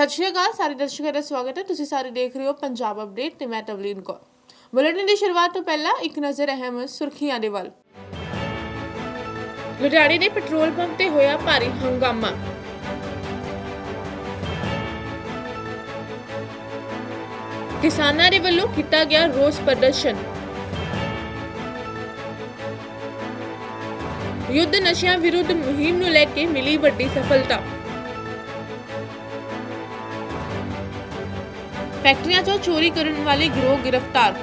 ਸਤਿ ਸ਼੍ਰੀ ਅਕਾਲ, ਸਾਰੇ ਦਰਸ਼ਕਾਂ ਦਾ ਸਵਾਗਤ ਹੈ। ਤੁਸੀਂ ਸਾਰੇ ਦੇਖ ਰਹੇ ਹੋ ਪੰਜਾਬ ਅਪਡੇਟ ਤੇ ਮੈਂ ਤਵਲੀਨ ਕੌਰ। ਬੁਲੇਟਿਨ ਦੀ ਸ਼ੁਰੂਆਤ ਤੋਂ ਪਹਿਲਾਂ ਇੱਕ ਨਜ਼ਰ ਅਹਿਮ ਸੁਰਖੀਆਂ ਦੇ ਵੱਲ। ਲੁਧਿਆਣੇ ਦੇ ਪੈਟਰੋਲ ਪੰਪ ਤੇ ਹੋਇਆ ਭਾਰੀ ਹੰਗਾਮਾ। ਕਿਸਾਨਾਂ ਦੇ ਵੱਲੋਂ ਕੀਤਾ ਗਿਆ ਰੋਸ ਪ੍ਰਦਰਸ਼ਨ। ਯੁੱਧ ਨਸ਼ਿਆਂ ਵਿਰੁੱਧ ਮੁਹਿੰਮ ਨੂੰ ਲੈ ਕੇ ਮਿਲੀ ਵੱਡੀ ਸਫਲਤਾ। ਫੈਕਟਰੀਆਂ 'ਚੋਂ ਚੋਰੀ ਕਰਨ ਵਾਲੇ ਗਿਰੋਹ ਗ੍ਰਿਫਤਾਰ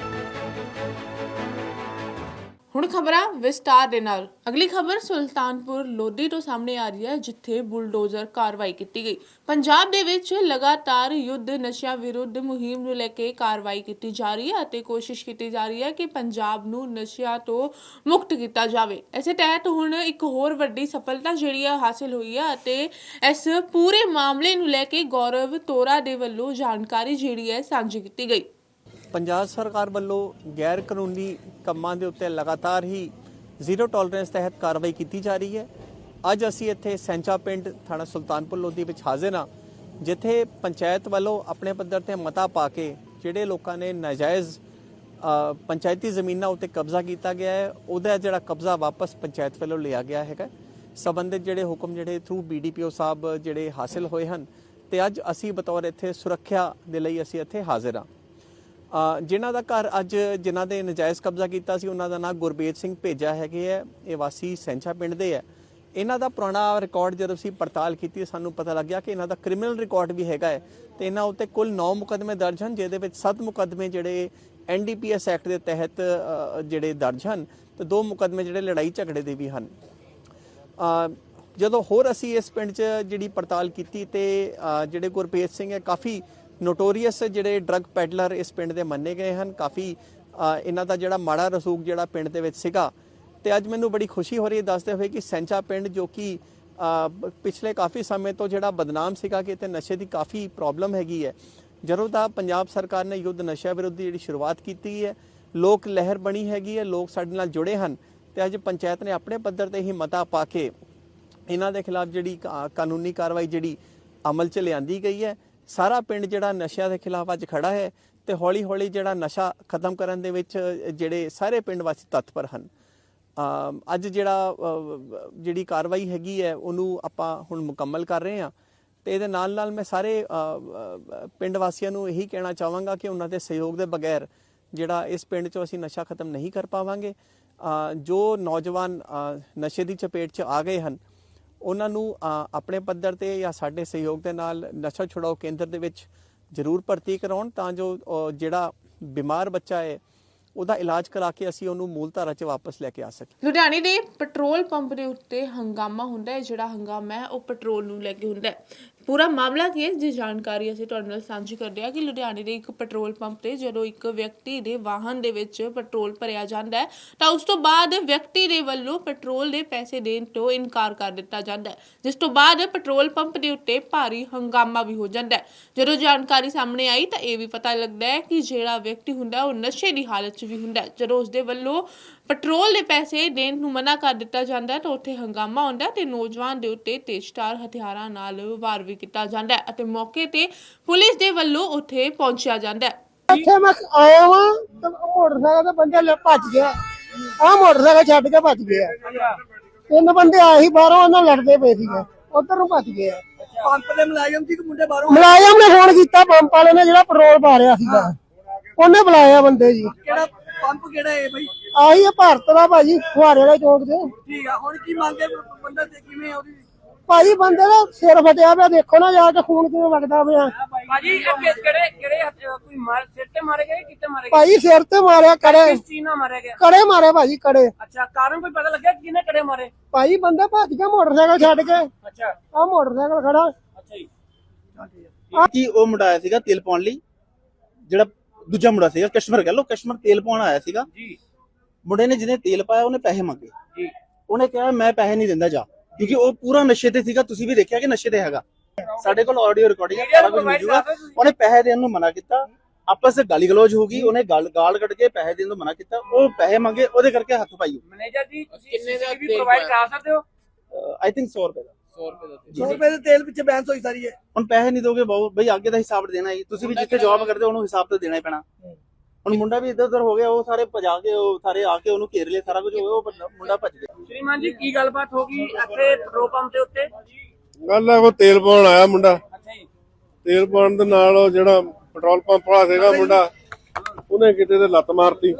ਹੁਣ ਖਬਰਾਂ ਵਿਸਤਾਰ ਦੇ ਨਾਲ। ਅਗਲੀ ਖਬਰ ਸੁਲਤਾਨਪੁਰ ਲੋਧੀ ਤੋਂ ਸਾਹਮਣੇ ਆ ਰਹੀ ਹੈ, ਜਿੱਥੇ ਬੁਲਡੋਜ਼ਰ ਕਾਰਵਾਈ ਕੀਤੀ ਗਈ। ਪੰਜਾਬ ਦੇ ਵਿੱਚ ਲਗਾਤਾਰ ਯੁੱਧ ਨਸ਼ਿਆਂ ਵਿਰੁੱਧ ਮੁਹਿੰਮ ਨੂੰ ਲੈ ਕੇ ਕਾਰਵਾਈ ਕੀਤੀ ਜਾ ਰਹੀ ਹੈ ਅਤੇ ਕੋਸ਼ਿਸ਼ ਕੀਤੀ ਜਾ ਰਹੀ ਹੈ ਕਿ ਪੰਜਾਬ ਨੂੰ ਨਸ਼ਿਆਂ ਤੋਂ ਮੁਕਤ ਕੀਤਾ ਜਾਵੇ। ਇਸੇ ਤਹਿਤ ਹੁਣ ਇੱਕ ਹੋਰ ਵੱਡੀ ਸਫਲਤਾ ਜਿਹੜੀ ਹੈ ਹਾਸਲ ਹੋਈ ਹੈ ਅਤੇ ਇਸ ਪੂਰੇ ਮਾਮਲੇ ਨੂੰ ਲੈ ਕੇ ਗੌਰਵ ਤੋਰਾ ਦੇ ਵੱਲੋਂ ਜਾਣਕਾਰੀ ਜਿਹੜੀ ਹੈ, ਸਾਂਝੀ ਕੀਤੀ ਗਈ। ਪੰਜਾਬ ਸਰਕਾਰ ਵੱਲੋਂ ਗੈਰ ਕਾਨੂੰਨੀ ਕੰਮਾਂ ਦੇ ਉੱਤੇ ਲਗਾਤਾਰ ਹੀ ਜ਼ੀਰੋ ਟੋਲਰੈਂਸ ਤਹਿਤ ਕਾਰਵਾਈ ਕੀਤੀ ਜਾ ਰਹੀ ਹੈ। ਅੱਜ ਅਸੀਂ ਇੱਥੇ ਸੈਂਚਾ ਪਿੰਡ ਥਾਣਾ ਸੁਲਤਾਨਪੁਰ ਲੋਧੀ ਵਿੱਚ ਹਾਜ਼ਰ ਹਾਂ, ਜਿੱਥੇ ਪੰਚਾਇਤ ਵੱਲੋਂ ਆਪਣੇ ਪੱਧਰ ਤੇ ਮਤਾ ਪਾ ਕੇ ਜਿਹੜੇ ਲੋਕਾਂ ਨੇ ਨਾਜਾਇਜ਼ ਪੰਚਾਇਤੀ ਜ਼ਮੀਨਾਂ ਉੱਤੇ ਕਬਜ਼ਾ ਕੀਤਾ ਗਿਆ ਹੈ, ਉਹਦਾ ਜਿਹੜਾ ਕਬਜ਼ਾ ਵਾਪਸ ਪੰਚਾਇਤ ਵੱਲੋਂ ਲਿਆ ਗਿਆ ਹੈਗਾ। ਸਬੰਧਿਤ ਜਿਹੜੇ ਹੁਕਮ ਜਿਹੜੇ ਥਰੂ ਬੀਡੀਪੀਓ ਸਾਹਿਬ ਜਿਹੜੇ ਹਾਸਲ ਹੋਏ ਹਨ, ਤੇ ਅੱਜ ਅਸੀਂ ਬਤੌਰ ਇੱਥੇ ਸੁਰੱਖਿਆ ਦੇ ਲਈ ਅਸੀਂ ਇੱਥੇ ਹਾਜ਼ਰ ਹਾਂ। ਜਿਨ੍ਹਾਂ ਦਾ ਘਰ ਅੱਜ ਜਿਨ੍ਹਾਂ ਦੇ ਨਜਾਇਜ਼ ਕਬਜ਼ਾ ਕੀਤਾ ਸੀ, ਉਹਨਾਂ ਦਾ ਨਾਮ ਗੁਰਬੇਜ ਸਿੰਘ ਭੇਜਾ ਹੈਗੇ ਹੈ। ਇਹ ਵਾਸੀ ਸੈਂਚਾ ਪਿੰਡ ਦੇ ਹੈ। ਇਹਨਾਂ ਦਾ ਪੁਰਾਣਾ ਰਿਕਾਰਡ ਜਦੋਂ ਅਸੀਂ ਪੜਤਾਲ ਕੀਤੀ, ਸਾਨੂੰ ਪਤਾ ਲੱਗਿਆ ਕਿ ਇਹਨਾਂ ਦਾ ਕ੍ਰਿਮੀਨਲ ਰਿਕਾਰਡ ਵੀ ਹੈਗਾ ਹੈ ਤੇ ਇਹਨਾਂ ਉੱਤੇ ਕੁੱਲ 9 ਮੁਕਦਮੇ ਦਰਜ ਹਨ, ਜਿਹਦੇ ਵਿੱਚ 7 ਮੁਕਦਮੇ ਜਿਹੜੇ ਐਨਡੀਪੀਐਸ ਐਕਟ ਦੇ ਤਹਿਤ ਜਿਹੜੇ ਦਰਜ ਹਨ ਤੇ ਦੋ ਮੁਕਦਮੇ ਜਿਹੜੇ ਲੜਾਈ ਝਗੜੇ ਦੇ ਵੀ ਹਨ। ਜਦੋਂ ਹੋਰ ਅਸੀਂ ਇਸ ਪਿੰਡ 'ਚ ਜਿਹੜੀ ਪੜਤਾਲ ਕੀਤੀ ਤੇ ਜਿਹੜੇ ਗੁਰਪ੍ਰੀਤ ਸਿੰਘ ਹੈ, ਕਾਫੀ ਨੋਟੋਰੀਅਸ ਜਿਹੜੇ ਡਰੱਗ ਪੈਡਲਰ ਇਸ ਪਿੰਡ ਦੇ ਮੰਨੇ ਗਏ ਹਨ, ਕਾਫੀ ਇਹਨਾਂ ਦਾ ਜਿਹੜਾ ਮਾੜਾ ਰਸੂਖ ਜਿਹੜਾ ਪਿੰਡ ਦੇ ਵਿੱਚ ਸੀਗਾ। ਤੇ ਅੱਜ ਮੈਨੂੰ ਬੜੀ ਖੁਸ਼ੀ ਹੋ ਰਹੀ ਹੈ, ਦੱਸਦੇ ਹੋਏ ਕਿ ਸੈਂਚਾ ਪਿੰਡ ਜੋ ਕਿ ਪਿਛਲੇ ਕਾਫੀ ਸਮੇਂ ਤੋਂ ਜਿਹੜਾ ਬਦਨਾਮ ਸੀਗਾ ਕਿ ਇੱਥੇ ਨਸ਼ੇ ਦੀ ਕਾਫੀ ਪ੍ਰੋਬਲਮ ਹੈਗੀ ਹੈ। ਜਦੋਂ ਦਾ ਪੰਜਾਬ ਸਰਕਾਰ ਨੇ ਯੁੱਧ ਨਸ਼ਾ ਵਿਰੁੱਧ ਦੀ ਜਿਹੜੀ ਸ਼ੁਰੂਆਤ ਕੀਤੀ ਹੈ, ਲੋਕ ਲਹਿਰ ਬਣੀ ਹੈਗੀ ਹੈ, ਲੋਕ ਸਾਡੇ ਨਾਲ ਜੁੜੇ ਹਨ। ਤੇ ਅੱਜ ਪੰਚਾਇਤ ਨੇ ਆਪਣੇ ਪੱਧਰ ਤੇ ਹੀ ਮਤਾ ਪਾ ਕੇ ਇਹਨਾਂ ਦੇ ਖਿਲਾਫ ਜਿਹੜੀ ਕਾ- ਕਾਨੂੰਨੀ ਕਾਰਵਾਈ ਜਿਹੜੀ ਅਮਲ 'ਚ ਲਿਆਂਦੀ ਗਈ ਹੈ। ਸਾਰਾ ਪਿੰਡ ਜਿਹੜਾ ਨਸ਼ਿਆਂ ਦੇ ਖਿਲਾਫ ਅੱਜ ਖੜਾ ਹੈ ਤੇ ਹੌਲੀ-ਹੌਲੀ ਜਿਹੜਾ ਨਸ਼ਾ ਖਤਮ ਕਰਨ ਦੇ ਵਿੱਚ ਜਿਹੜੇ ਸਾਰੇ ਪਿੰਡ ਵਾਸੀ ਤਤਪਰ ਹਨ। ਅੱਜ ਜਿਹੜਾ ਜਿਹੜੀ ਕਾਰਵਾਈ ਹੈਗੀ ਹੈ, ਉਹਨੂੰ ਆਪਾਂ ਹੁਣ ਮੁਕੰਮਲ ਕਰ ਰਹੇ ਹਾਂ ਤੇ ਇਹਦੇ ਨਾਲ ਨਾਲ ਮੈਂ ਸਾਰੇ ਪਿੰਡ ਵਾਸੀਆਂ ਨੂੰ ਇਹੀ ਕਹਿਣਾ ਚਾਹਾਂਗਾ ਕਿ ਉਹਨਾਂ ਦੇ ਸਹਿਯੋਗ ਦੇ ਬਗੈਰ ਜਿਹੜਾ ਇਸ ਪਿੰਡ 'ਚੋਂ ਅਸੀਂ ਨਸ਼ਾ ਖਤਮ ਨਹੀਂ ਕਰ ਪਾਵਾਂਗੇ। ਜੋ ਨੌਜਵਾਨ ਨਸ਼ੇ ਦੀ ਚਪੇਟ 'ਚ ਆ ਗਏ ਹਨ ਉਹਨਾਂ ਨੂੰ ਆਪਣੇ ਪੱਧਰ ਤੇ ਜਾਂ ਸਾਡੇ ਸਹਿਯੋਗ ਦੇ ਨਾਲ ਨਸ਼ਾ ਛੁਡਾਓ ਕੇਂਦਰ ਦੇ ਵਿੱਚ ਜ਼ਰੂਰ ਭਰਤੀ ਕਰਾਉਣ ਤਾਂ ਜੋ ਜਿਹੜਾ ਬਿਮਾਰ ਬੱਚਾ ਹੈ, ਉਹਦਾ ਇਲਾਜ ਕਰਾ ਕੇ ਅਸੀਂ ਉਹਨੂੰ ਮੂਲ ਧਾਰਾ 'ਚ ਵਾਪਸ ਲੈ ਕੇ ਆ ਸਕੀਏ। ਲੁਧਿਆਣੇ ਦੇ ਪੈਟਰੋਲ ਪੰਪ ਦੇ ਉੱਤੇ ਹੰਗਾਮਾ ਹੁੰਦਾ ਹੈ, ਜਿਹੜਾ ਹੰਗਾਮਾ ਹੈ, ਉਹ ਪੈਟਰੋਲ ਨੂੰ ਲੈ ਕੇ ਹੁੰਦਾ ਹੈ। ਪੂਰਾ ਮਾਮਲਾ ਕੀ ਹੈ? ਜੀ ਜਾਣਕਾਰੀ ਅਸੀਂ ਤੁਹਾਡੇ ਨਾਲ ਸਾਂਝੀ ਕਰਦੇ ਹਾਂ ਕਿ ਲੁਧਿਆਣੇ ਦੇ ਇੱਕ ਪੈਟਰੋਲ ਪੰਪ ਤੇ ਜਦੋਂ ਇੱਕ ਵਿਅਕਤੀ ਦੇ ਵਾਹਨ ਦੇ ਵਿੱਚ ਪੈਟਰੋਲ ਭਰਿਆ ਜਾਂਦਾ ਹੈ, ਤਾਂ ਉਸ ਤੋਂ ਬਾਅਦ ਵਿਅਕਤੀ ਦੇ ਵੱਲੋਂ ਪੈਟਰੋਲ ਦੇ ਪੈਸੇ ਦੇਣ ਤੋਂ ਇਨਕਾਰ ਕਰ ਦਿੱਤਾ ਜਾਂਦਾ ਹੈ, ਜਿਸ ਤੋਂ ਬਾਅਦ ਪੈਟਰੋਲ ਪੰਪ ਦੇ ਉੱਤੇ ਭਾਰੀ ਹੰਗਾਮਾ ਵੀ ਹੋ ਜਾਂਦਾ ਹੈ। ਜਦੋਂ ਜਾਣਕਾਰੀ ਸਾਹਮਣੇ ਆਈ, ਤਾਂ ਇਹ ਵੀ ਪਤਾ ਲੱਗਦਾ ਹੈ ਕਿ ਜਿਹੜਾ ਵਿਅਕਤੀ ਹੁੰਦਾ, ਉਹ ਨਸ਼ੇ ਦੀ ਹਾਲਤ 'ਚ ਵੀ ਹੁੰਦਾ ਜਦੋਂ ਉਸ ਦੇ ਵੱਲੋਂ ਪੈਟਰੋਲ ਦੇ ਪੈਸੇ ਦੇਣ ਨੂੰ ਮਨਾ ਕਰ ਦਿੱਤਾ ਜਾਂਦਾ ਤਾਂ ਉੱਥੇ ਹੰਗਾਮਾ ਹੁੰਦਾ ਹੈ ਤੇ ਨੌਜਵਾਨ ਦੇ ਉੱਤੇ ਤੇਜ਼ਧਾਰ ਹਥਿਆਰਾਂ ਨਾਲ ਵਾਰ ਵੀ ਕੀਤਾ ਜਾਂਦਾ ਹੈ ਅਤੇ ਮੌਕੇ ਤੇ ਪੁਲਿਸ ਦੇ ਵੱਲੋਂ ਉੱਥੇ ਪਹੁੰਚਿਆ ਜਾਂਦਾ ਹੈ। ਇੱਥੇ ਮੈਂ ਆਇਆ ਵਾਂ ਤੇ ਮੋਟਰਸਾਈਕਲ ਤੇ ਬੰਦੇ ਲੈ ਭੱਜ ਗਿਆ। ਆ ਮੋਟਰਸਾਈਕਲ ਛੱਡ ਕੇ ਭੱਜ ਗਿਆ। ਤਿੰਨ ਬੰਦੇ ਆਏ ਸੀ ਬਾਹਰੋਂ ਉਹਨਾਂ ਲੜਦੇ ਪਏ ਸੀਗੇ। ਉਧਰ ਨੂੰ ਭੱਜ ਗਏ। ਆ। ਪੰਪ ਦੇ ਮੁਲਾਜ਼ਮ ਸੀ ਕਿ ਮੁੰਡੇ ਬਾਹਰੋਂ? ਮੁਲਾਜ਼ਮ ਨੇ ਫੋਨ ਕੀਤਾ ਪੰਪ ਵਾਲੇ ਨੇ ਜਿਹੜਾ ਪੈਟਰੋਲ ਪਾ ਰਿਹਾ ਸੀਗਾ। ਉਹਨੇ ਬੁਲਾਇਆ ਬੰਦੇ ਜੀ। ਕਿਹੜਾ ਪੰਪ ਕਿਹੜਾ ਹੈ ਬਈ? ਆਹੀ ਹੈ ਭਾਰਤ ਦਾ ਭਾਜੀ ਫੁਹਾਰੇ ਵਾਲੇ ਚੌਂਕ ਤੇ। ਠੀਕ ਆ ਹੁਣ ਕੀ ਮੰਗੇ ਬੰਦਾ ਤੇ? ਕਿਵੇਂ ਉਹਦੀ? ਭਾਜੀ ਬੰਦੇ ਦਾ ਸਿਰ ਫਟਿਆ ਪਿਆ ਦੇਖੋ ਨਾ ਜਾ ਕੇ ਖੂਨ ਕਿਵੇਂ ਵਗਦਾ ਪਿਆ। ਭਾਜੀ ਇਹ ਕਿ- ਕਿਹੜੇ ਕਿਹੜੇ ਹੱਥ- ਕੋਈ ਮਾਰ ਸਿਰ ਤੇ ਮਾਰੇ ਗਏ ਕਿੱਥੇ ਮਾਰੇ ਗਏ? ਭਾਜੀ ਸਿਰ ਤੇ ਮਾਰਿਆ ਕੜੇ। ਕਿਸ ਚੀਜ਼ ਨਾਲ ਮਾਰੇ ਗਏ ਕੜੇ ਮਾਰੇ ਭਾਜੀ ਕੜੇ। ਅੱਛਾ ਕਾਰਨ ਕੋਈ ਪਤਾ ਲੱਗਿਆ ਕਿ ਕਿਹਨੇ ਕੜੇ ਮਾਰੇ? ਭਾਜੀ ਬੰਦਾ ਭੱਜ ਗਿਆ ਮੋਟਰਸਾਈਕਲ ਛੱਡ ਕੇ। ਅੱਛਾ। ਆ ਮੋਟਰਸਾਈਕਲ ਖੜਾ। ਅੱਛਾ ਜੀ। ਕਿ ਉਹ ਮੁੰਡਾ ਆਇਆ ਸੀਗਾ ਤੇਲ ਪਾਉਣ ਲਈ? ਜਿਹੜਾ ਦੂਜਾ ਮੁੰਡਾ ਸੀਗਾ ਕਸਟਮਰ ਕਹ ਲੋ ਕਸਟਮਰ ਤੇਲ ਪਾਉਣ ਆਇਆ ਸੀਗਾ। ਜੀ। ਮੁੰਡੇ ਨੇ ਜਿਹਨੇ ਤੇਲ ਪਾਇਆ ਉਹਨੇ ਪੈਸੇ ਮੰਗੇ। ਜੀ। ਉਹਨੇ ਕਿਹਾ ਮੈਂ ਪੈਸੇ ਨਹੀਂ ਦਿੰਦਾ ਜਾ। ਕਿਉਂਕਿ ਉਹ ਪੂਰਾ ਨਸ਼ੇ ਤੇ ਸੀਗਾ ਤੁਸੀਂ ਵੀ ਦੇਖਿਆ ਕਿ ਨਸ਼ੇ ਤੇ ਹੈਗਾ। ਸਾਡੇ ਕੋਲ ਆਡੀਓ ਰਿਕਾਰਡਿੰਗ ਹੈ ਸਾਰਾ ਕੁਝ ਮਿਲ ਜੂਗਾ ਉਹਨੇ ਪੈਸੇ ਦੇਣ ਨੂੰ ਮਨਾ ਕੀਤਾ। ਆਪਸ ਵਿੱਚ ਗਾਲੀ ਗਲੋਚ ਹੋ ਗਈ ਉਹਨੇ ਗਾਲ ਗਾਲ ਕੱਢ ਕੇ ਪੈਸੇ ਦੇਣ ਤੋਂ ਮਨਾ ਕੀਤਾ। ਉਹ ਪੈਸੇ ਮੰਗੇ ਉਹਦੇ ਕਰਕੇ ਹੱਥ ਪਾਈ। ਮੈਨੇਜਰ ਜੀ ਤੁਸੀਂ ਕਿੰਨੇ ਦਾ ਪ੍ਰੋਵਾਈਡ ਕਰਾ ਸਕਦੇ ਹੋ? ਆਈ ਥਿੰਕ 100 ਰੁਪਏ ਦਾ। 100 ਰੁਪਏ ਦੇ ਤੇਲ। ਪਿੱਛੇ ਬੈਂਸ ਹੋਈ ਸਾਰੀ ਹੈ ਹੁਣ ਪੈਸੇ ਨਹੀਂ ਦੋਗੇ ਬਈ ਅੱਗੇ ਦਾ ਹਿਸਾਬ ਦੇਣਾ ਹੀ। ਤੁਸੀਂ ਵੀ ਜਿੱਥੇ ਜੌਬ ਕਰਦੇ ਹੋ ਉਹਨੂੰ ਹਿਸਾਬ ਤਾਂ ਦੇਣਾ ਹੀ ਪੈਣਾ। ਹੁਣ ਮੁੰਡਾ ਵੀ ਇੱਧਰ ਉੱਧਰ ਹੋ ਗਿਆ ਉਹ ਸਾਰੇ ਭਜਾ ਕੇ ਉਹ ਸਾਰੇ ਆ ਕੇ ਉਹਨੂੰ ਘੇਰ ਲਿਆ ਸਾਰਾ ਕੁਝ ਹੋ ਗਿਆ ਉਹ ਬੰਦਾ- ਮੁੰਡਾ ਭੱਜ ਗਿਆ। ਸ਼੍ਰੀਮਾਨ ਜੀ ਕੀ ਗੱਲਬਾਤ ਹੋ ਗਈ ਇੱਥੇ ਪੈਟਰੋਲ ਪੰਪ ਦੇ ਉੱਤੇ? ਗੱਲ ਆ ਕੋ ਤੇਲ ਪਾਉਣ ਆਇਆ ਮੁੰਡਾ। ਅੱਛਾ ਜੀ। ਤੇਲ ਪਾਉਣ ਦੇ ਨਾਲ ਉਹ ਜਿਹੜਾ ਪੈਟਰੋਲ ਪੰਪ ਵਾਲਾ ਸੀਗਾ ਮੁੰਡਾ ਉਹਨੇ ਕਿਤੇ ਤੇ ਲੱਤ ਮਾਰਤੀ।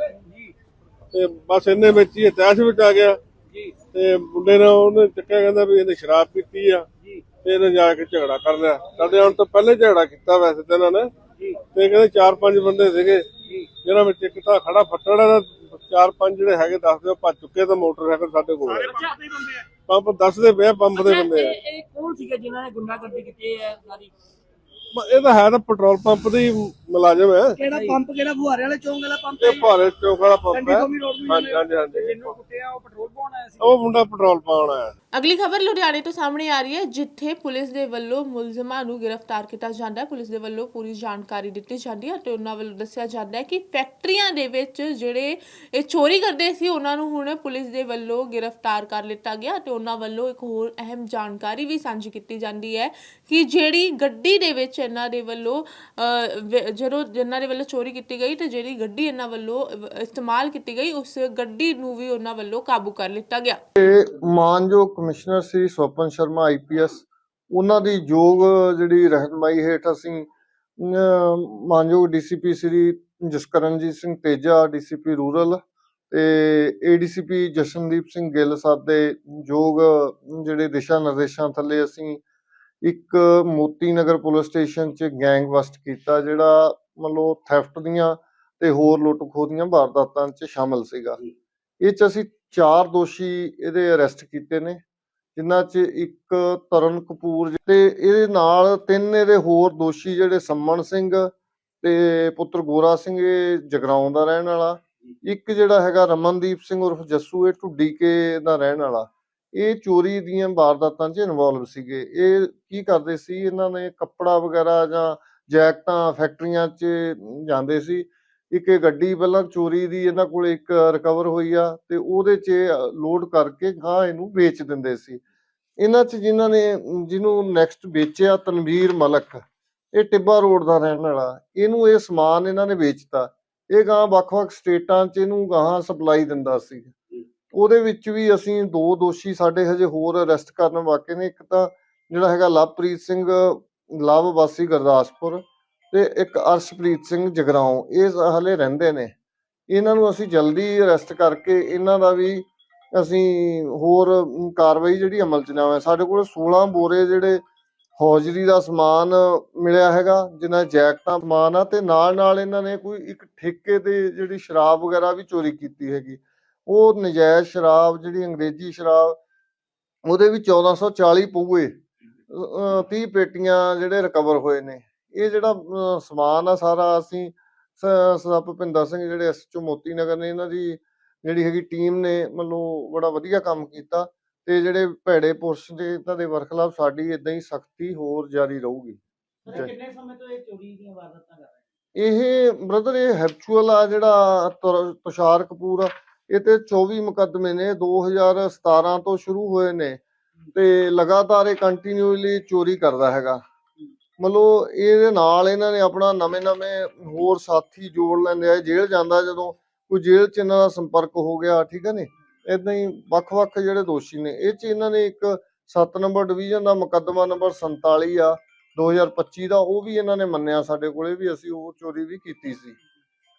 ਤੇ ਬਸ ਇਹਨੇ ਵਿੱਚ ਹੀ ਤੈਸ਼ ਵਿੱਚ ਆ ਗਿਆ। ਤੇ ਮੁੰਡੇ ਨੇ ਉਹਨੇ ਚੱਕਿਆ ਕਹਿੰਦਾ ਵੀ ਇਹਨੇ ਸ਼ਰਾਬ ਪੀਤੀ ਆ। ਤੇ ਇਹਨੇ ਜਾ ਕੇ ਝਗੜਾ ਕਰ ਲਿਆ। ਸਾਡੇ ਆਉਣ ਤੋਂ ਪਹਿਲੇ ਝਗੜਾ ਕੀਤਾ ਵੈਸੇ ਤਾਂ ਇਹਨਾਂ ਨੇ। ਤੇ ਕਹਿੰਦੇ ਚਾਰ ਪੰਜ ਬੰਦੇ ਸੀਗੇ ਜਿਹਨਾਂ ਵਿੱਚ ਇੱਕ ਤਾਂ ਖੜਾ ਫੱਟੜ ਆ ਚਾਰ ਪੰਜ ਜਿਹੜੇ ਹੈਗੇ ਦੱਸਦੇ ਉਹ ਭੱਜ ਚੁੱਕੇ ਤੇ ਮੋਟਰਸਾਈਕਲ ਸਾਡੇ ਕੋਲ। ਪੰਪ ਦੱਸਦੇ ਪਏ ਪੰਪ ਦੇ ਬੰਦੇ ਆ। ਇਹ ਕੌਣ ਸੀਗੇ ਜਿਨ੍ਹਾਂ ਨੇ ਗੁੰਡਾਗਰਦੀ ਕੀਤੀ ਹੈ ਸਾਰੀ? ਇਹ ਤਾਂ ਹੈ ਤਾਂ ਪੈਟਰੋਲ ਪੰਪ ਦੀ ਮੁਲਾਜ਼ਮ ਹੈ। ਕਿਹੜਾ ਪੰਪ ਕਿਹੜਾ ਫੁਹਾਰੇ ਵਾਲੇ ਚੌਂਕ ਵਾਲਾ ਪੰਪ ਇਹ ਭਾਰਤ ਚੌਕ ਵਾਲਾ ਪੰਪ ਹੈ। ਕੌਮੀ ਰੋਡ ਨੂੰ ਹਾਂਜੀ ਹਾਂਜੀ ਹਾਂਜੀ। ਜਿਹਨੂੰ ਕੁੱਟਿਆ ਉਹ ਪੈਟਰੋਲ ਪਾਉਣ ਆਇਆ ਸੀ। ਉਹ ਮੁੰਡਾ ਪੈਟਰੋਲ ਪਾਉਣ ਆਇਆ। ਅਗਲੀ ਖਬਰ ਲੁਧਿਆਣੇ ਤੋਂ ਸਾਹਮਣੇ ਆ ਰਹੀ ਹੈ ਜਿੱਥੇ ਪੁਲਿਸ ਦੇ ਵੱਲੋਂ ਮੁਲਜ਼ਮਾਂ ਨੂੰ ਗ੍ਰਿਫਤਾਰ ਕੀਤਾ ਜਾਂਦਾ ਹੈ। ਪੁਲਿਸ ਦੇ ਵੱਲੋਂ ਪੂਰੀ ਜਾਣਕਾਰੀ ਦਿੱਤੀ ਜਾਂਦੀ ਹੈ ਤੇ ਉਹਨਾਂ ਵੱਲੋਂ ਦੱਸਿਆ ਜਾਂਦਾ ਹੈ ਕਿ ਫੈਕਟਰੀਆਂ ਦੇ ਵਿੱਚ ਜਿਹੜੇ ਇਹ ਚੋਰੀ ਕਰਦੇ ਸੀ ਉਹਨਾਂ ਨੂੰ ਹੁਣ ਪੁਲਿਸ ਦੇ ਵੱਲੋਂ ਗ੍ਰਿਫਤਾਰ ਕਰ ਲਿੱਤਾ ਗਿਆ ਤੇ ਉਹਨਾਂ ਵੱਲੋਂ ਇੱਕ ਹੋਰ ਅਹਿਮ ਜਾਣਕਾਰੀ ਵੀ ਸਾਂਝੀ ਕੀਤੀ ਜਾਂਦੀ ਹੈ ਕਿ ਜਿਹੜੀ ਗੱਡੀ ਦੇ ਵਿੱਚ ਇਹਨਾਂ ਦੇ ਵੱਲੋਂ ਅਹ, ਵ- ਜਦੋਂ ਇਹਨਾਂ ਦੇ ਵੱਲੋਂ ਚੋਰੀ ਕੀਤੀ ਗਈ ਤੇ ਜਿਹੜੀ ਗੱਡੀ ਇਹਨਾਂ ਵੱਲੋਂ ਅਹ, ਇਸਤੇਮਾਲ ਕੀਤੀ ਗਈ ਉਸ ਗੱਡੀ ਨੂੰ ਵੀ ਉਹਨਾਂ ਵੱਲੋਂ ਕਾਬੂ ਕਰ ਲਿੱਤਾ ਗਿਆ। ਮਾਨਯੋਗ ਕਮਿਸ਼ਨਰ ਸ੍ਰੀ ਸਵਪਨ ਸ਼ਰਮਾ ਆਈਪੀਐਸ ਉਹਨਾਂ ਦੀ ਯੋਗ ਜਿਹੜੀ ਰਹਿਨਮਾਈ ਹੇਠ ਅਸੀਂ ਅਮ, ਮਾਨਯੋਗ DCP Shri Jaskaranjit Singh Teja DCP rural ਤੇ ਏਡੀਸੀਪੀ ਜਸ਼ਨਦੀਪ ਸਿੰਘ ਗਿੱਲ ਸਾਹਿਬ ਦੇ ਯੋਗ ਜਿਹੜੇ ਦਿਸ਼ਾ ਨਿਰਦੇਸ਼ਾਂ ਥੱਲੇ ਅਸੀਂ ਇੱਕ ਮੋਤੀ ਨਗਰ ਪੁਲਿਸ ਸਟੇਸ਼ਨ 'ਚ ਗੈਂਗ ਬਸਟ ਕੀਤਾ ਜਿਹੜਾ ਮਤਲਬ ਥੈਫਟ ਦੀਆਂ ਤੇ ਹੋਰ ਲੁੱਟ ਖੋਹ ਦੀਆਂ ਵਾਰਦਾਤਾਂ 'ਚ ਸ਼ਾਮਲ ਸੀਗਾ। ਇਹ 'ਚ ਅਸੀਂ ਚਾਰ ਦੋਸ਼ੀ ਇਹਦੇ ਅਰੈਸਟ ਕੀਤੇ ਨੇ ਜਿਨ੍ਹਾਂ 'ਚ ਇੱਕ ਤਰਨ ਕਪੂਰ ਤੇ ਇਹਦੇ ਨਾਲ ਤਿੰਨ ਇਹਦੇ ਹੋਰ ਦੋਸ਼ੀ ਜਿਹੜੇ ਸੰਮਨ ਸਿੰਘ ਤੇ ਪੁੱਤਰ ਗੋਰਾ ਸਿੰਘ ਇਹ ਜਗਰਾਉਂ ਦਾ ਰਹਿਣ ਵਾਲਾ। ਇੱਕ ਜਿਹੜਾ ਹੈਗਾ ਰਮਨਦੀਪ ਸਿੰਘ ਉਰਫ ਜੱਸੂ ਇਹ ਢੁੱਡੀ ਕੇ ਦਾ ਰਹਿਣ ਵਾਲਾ। ਇਹ ਚੋਰੀ ਦੀਆਂ ਵਾਰਦਾਤਾਂ 'ਚ ਇਨਵੋਲਵ ਸੀਗੇ। ਇਹ ਕੀ ਕਰਦੇ ਸੀ? ਇਹਨਾਂ ਨੇ ਕੱਪੜਾ ਵਗੈਰਾ ਜਾਂ ਜੈਕਟਾਂ ਫੈਕਟਰੀਆਂ 'ਚ ਜਾਂਦੇ ਸੀ। ਇੱਕ ਇਹ ਗੱਡੀ ਪਹਿਲਾਂ ਚੋਰੀ ਦੀ ਇਹਨਾਂ ਕੋਲ ਇੱਕ ਰਿਕਵਰ ਹੋਈ ਆ ਤੇ ਉਹਦੇ 'ਚ ਲੋਡ ਕਰਕੇ ਗਾਂ ਇਹਨੂੰ ਵੇਚ ਦਿੰਦੇ ਸੀ। ਇਹਨਾਂ 'ਚ ਜਿਨ੍ਹਾਂ ਨੇ, ਜਿਹਨੂੰ ਨੈਕਸਟ ਵੇਚਿਆ ਤਨਵੀਰ ਮਲਕ, ਇਹ ਟਿੱਬਾ ਰੋਡ ਦਾ ਰਹਿਣ ਵਾਲਾ। ਇਹਨੂੰ ਇਹ ਸਮਾਨ ਇਹਨਾਂ ਨੇ ਵੇਚਤਾ। ਇਹ ਗਾਂ ਵੱਖ-ਵੱਖ ਸਟੇਟਾਂ 'ਚ ਇਹਨੂੰ ਗਾਂ ਸਪਲਾਈ ਦਿੰਦਾ ਸੀ। ਉਹਦੇ ਵਿੱਚ ਵੀ ਅਸੀਂ ਦੋ ਦੋਸ਼ੀ ਸਾਡੇ ਹਜੇ ਹੋਰ ਅਰੈਸਟ ਕਰਨ ਬਾਕੀ ਨੇ। ਇੱਕ ਤਾਂ ਜਿਹੜਾ ਹੈਗਾ ਲਵਪ੍ਰੀਤ ਸਿੰਘ, ਲਵ ਵਾਸੀ ਗੁਰਦਾਸਪੁਰ ਤੇ ਇੱਕ ਅਰਸ਼ਪ੍ਰੀਤ ਸਿੰਘ ਜਗਰਾਉਂ, ਇਹ ਹਲੇ ਰਹਿੰਦੇ ਨੇ। ਇਹਨਾਂ ਨੂੰ ਅਸੀਂ ਜਲਦੀ ਅਰੈਸਟ ਕਰਕੇ ਇਹਨਾਂ ਦਾ ਵੀ ਅਸੀਂ ਹੋਰ ਕਾਰਵਾਈ ਜਿਹੜੀ ਅਮਲ ਚ ਲਿਆਵਾਂ ਸਾਡੇ ਕੋਲ 16 ਬੋਰੇ ਜਿਹੜੇ ਹੌਜਰੀ ਦਾ ਸਮਾਨ ਮਿਲਿਆ ਹੈਗਾ ਜਿਨ੍ਹਾਂ ਜੈਕਟਾਂ, ਸਮਾਨ ਆ ਤੇ ਨਾਲ ਨਾਲ ਇਹਨਾਂ ਨੇ ਕੋਈ ਇੱਕ ਠੇਕੇ ਤੇ ਜਿਹੜੀ ਸ਼ਰਾਬ ਵਗੈਰਾ ਵੀ ਚੋਰੀ ਕੀਤੀ ਹੈਗੀ। ਉਹ ਨਜਾਇਜ਼ ਸ਼ਰਾਬ ਜਿਹੜੀ ਅੰਗਰੇਜ਼ੀ ਸ਼ਰਾਬ ਉਹਦੇ ਵੀ 1440 ਪਊਏ। ਅ, 30 ਪੇਟੀਆਂ ਜਿਹੜੇ ਰਿਕਵਰ ਹੋਏ ਨੇ। ਇਹ ਜਿਹੜਾ ਸਮਾਨ ਆ ਸਾਰਾ ਅਸੀਂ ਸ- ਸਰ ਭੁਪਿੰਦਰ ਸਿੰਘ ਜਿਹੜੇ ਐਸਐਚਓ ਮੋਤੀ ਨਗਰ ਨੇ ਇਹਨਾਂ ਦੀ ਜਿਹੜੀ ਹੈਗੀ ਟੀਮ ਨੇ ਮਤਲਬ ਬੜਾ ਵਧੀਆ ਕੰਮ ਕੀਤਾ ਤੇ ਜਿਹੜੇ ਭੈੜੇ ਪੁਰਸ਼ ਦੇ ਇਹਨਾਂ ਦੇ ਵਰਖਲਾਫ ਸਾਡੀ ਇਦਾਂ ਹੀ ਸਖਤੀ ਹੋਰ ਜਾਰੀ ਰਹੂਗੀ। ਕਿੰਨੇ ਸਮੇਂ ਤੋਂ ਇਹ ਚੋਰੀ ਦੀਆਂ ਵਾਰਦਾਤਾਂ ਕਰ ਰਹੇ ਇਹ ਬ੍ਰਦਰ ਇਹ ਹੈਬਚੁਅਲ ਆ ਜਿਹੜਾ ਤੁਸ਼ਾਰ ਕਪੂਰ ਆ। ਇਹ ਤੇ 24 ਮੁਕੱਦਮੇ ਨੇ 2017 ਤੋਂ ਸ਼ੁਰੂ ਹੋਏ ਨੇ ਤੇ ਲਗਾਤਾਰ ਇਹ ਕੰਟੀਨਿਊਲੀ ਚੋਰੀ ਕਰਦਾ ਹੈਗਾ। ਮਤਲਬ ਇਹਦੇ ਨਾਲ ਇਹਨਾਂ ਨੇ ਆਪਣਾ ਨਵੇਂ-ਨਵੇਂ ਹੋਰ ਸਾਥੀ ਜੋੜ ਲੈਂਦੇ ਆ ਜੇਲ੍ਹ ਜਾਂਦਾ ਜਦੋਂ ਕੋਈ ਜੇਲ੍ਹ 'ਚ ਇਹਨਾਂ ਦਾ ਸੰਪਰਕ ਹੋ ਗਿਆ, ਠੀਕ ਹੈ ਨੇ? ਇਦਾਂ ਹੀ ਵੱਖ-ਵੱਖ ਜਿਹੜੇ ਦੋਸ਼ੀ ਨੇ, ਇਹ 'ਚ ਇਹਨਾਂ ਨੇ ਇੱਕ 7 ਨੰਬਰ ਡਿਵੀਜ਼ਨ ਦਾ ਮੁਕੱਦਮਾ ਨੰਬਰ 47 ਆ 2025 ਦਾ, ਉਹ ਵੀ ਇਹਨਾਂ ਨੇ ਮੰਨਿਆ ਸਾਡੇ ਕੋਲੇ ਵੀ ਅਸੀਂ ਉਹ ਚੋਰੀ ਵੀ ਕੀਤੀ ਸੀ।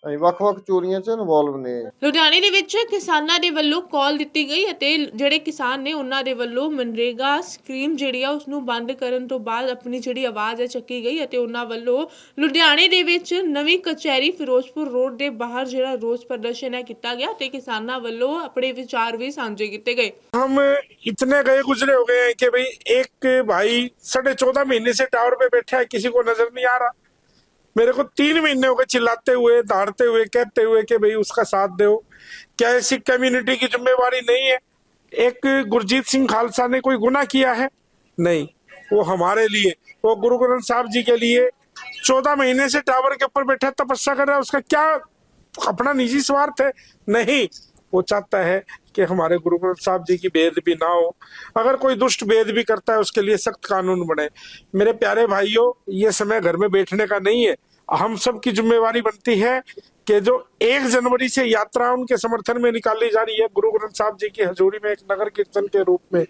ਵੱਖ-ਵੱਖ ਚੋਰੀਆਂ 'ਚ ਇਨਵੋਲਵ ਨੇ ਲੁਧਿਆਣੇ ਦੇ ਵਿੱਚ ਕਿਸਾਨਾਂ ਦੇ ਵੱਲੋਂ ਕਾਲ ਦਿੱਤੀ ਗਈ ਅਤੇ ਜਿਹੜੇ ਕਿਸਾਨ ਨੇ ਉਹਨਾਂ ਦੇ ਵੱਲੋਂ ਮਨਰੇਗਾ ਸਕੀਮ ਜਿਹੜੀ ਆ ਉਸ ਨੂੰ ਬੰਦ ਕਰਨ ਤੋਂ ਬਾਅਦ ਆਪਣੀ ਜਿਹੜੀ ਆਵਾਜ਼ ਹੈ ਚੱਕੀ ਗਈ ਅਤੇ ਉਹਨਾਂ ਵੱਲੋਂ ਲੁਧਿਆਣੇ ਦੇ ਵਿੱਚ ਨਵੀਂ ਕਚਹਿਰੀ ਫਿਰੋਜ਼ਪੁਰ ਰੋਡ ਦੇ ਬਾਹਰ ਜਿਹੜਾ ਰੋਸ ਪ੍ਰਦਰਸ਼ਨ ਹੈ ਕੀਤਾ ਗਿਆ ਤੇ ਕਿਸਾਨਾਂ ਵੱਲੋਂ ਆਪਣੇ ਵਿਚਾਰ ਵੀ ਸਾਂਝੇ ਕੀਤੇ ਗਏ हम इतने गए गुजरे हो गए हैं कि भाई एक भाई साढ़े चौदह महीने से टावर पे बैठा है किसी को नजर नहीं आ रहा मेरे को तीन महीने हो गए चिल्लाते हुए, दहाड़ते हुए, कहते हुए कि भाई उसका साथ दो। क्या ऐसी कम्युनिटी की जिम्मेवारी नहीं है? एक गुरजीत सिंह खालसा ने कोई गुना किया है? नहीं। वो हमारे लिए, वो गुरु ग्रंथ साहब जी के लिए चौदह महीने से टावर के ऊपर बैठा तपस्या कर रहा है, उसका क्या अपना निजी स्वार्थ है? नहीं। वो चाहता है कि हमारे गुरु ग्रंथ साहब जी की भेद बेदबी ना हो। अगर कोई दुष्ट भेद बेदबी करता है, उसके लिए सख्त कानून बने। मेरे प्यारे भाइयों, ये समय घर में बैठने का नहीं है। हम सब की जिम्मेवारी बनती है कि जो एक जनवरी से यात्रा उनके समर्थन में निकाली जा रही है। गुरु ग्रंथ साहब जी की हजूरी में एक नगर कीर्तन के रूप में।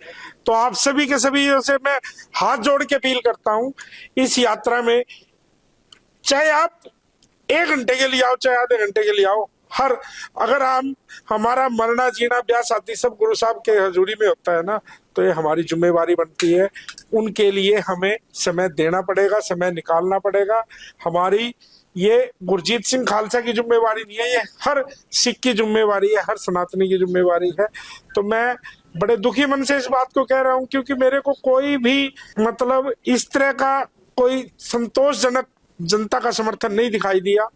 तो आप सभी के सभी से मैं हाथ जोड़ के अपील करता हूँ, इस यात्रा में चाहे आप एक घंटे के लिए आओ, चाहे आधे घंटे के लिए आओ हर, अगर हम, हमारा मरना जीना ब्याह शादी सब गुरु साहब के हजूरी में होता है ना तो ये हमारी जिम्मेवारी बनती है। उनके लिए हमें समय देना पड़ेगा, समय निकालना पड़ेगा। हमारी, ये गुरजीत सिंह खालसा की जिम्मेवारी नहीं है, ये हर सिख की जिम्मेवारी है, हर सनातनी की जिम्मेवारी है। तो मैं बड़े दुखी मन से इस बात को कह रहा हूँ, क्योंकि मेरे को कोई भी मतलब इस तरह का कोई संतोषजनक जनता का समर्थन नहीं दिखाई दिया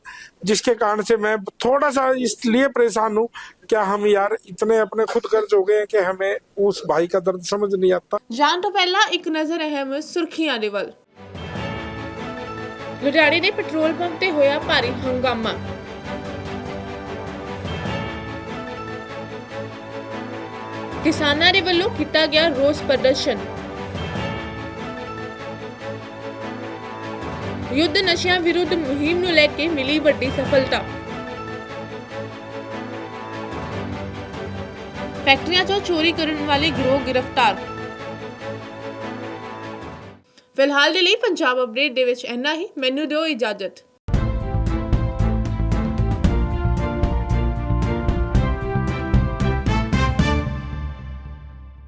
जिसके कारण से मैं थोड़ा सा इसलिए परेशान हूँ क्या हम यार इतने अपने खुद गर्ज हो गए हैं कि हमें उस भाई का दर्द समझ नहीं आता ਜਾਣ ਤੋਂ ਪਹਿਲਾਂ ਇੱਕ ਨਜ਼ਰ ਅਹਿਮ ਸੁਰਖੀਆਂ ਦੇ ਵੱਲ ਲੁਧਿਆਣੇ ਦੇ ਪੈਟਰੋਲ ਪੰਪ ਤੇ ਹੋਇਆ ਭਾਰੀ ਹੰਗਾਮਾ ਕਿਸਾਨਾਂ ਦੇ ਵੱਲੋਂ ਕੀਤਾ ਗਿਆ ਰੋਸ ਪ੍ਰਦਰਸ਼ਨ ਯੁੱਧ ਨਸ਼ਿਆਂ ਵਿਰੁੱਧ ਮੁਹਿੰਮ ਨੂੰ ਲੈ ਕੇ ਮਿਲੀ ਵੱਡੀ ਸਫਲਤਾ। ਫੈਕਟਰੀਆਂ 'ਚੋਂ ਚੋਰੀ ਕਰਨ ਵਾਲੇ ਗਿਰੋਹ ਗ੍ਰਿਫਤਾਰ। ਫਿਲਹਾਲ ਦੇ ਲਈ ਪੰਜਾਬ ਅਪਡੇਟ ਦੇ ਵਿੱਚ ਇੰਨਾ ਹੀ। ਮੈਨੂੰ ਦਿਓ ਇਜਾਜ਼ਤ।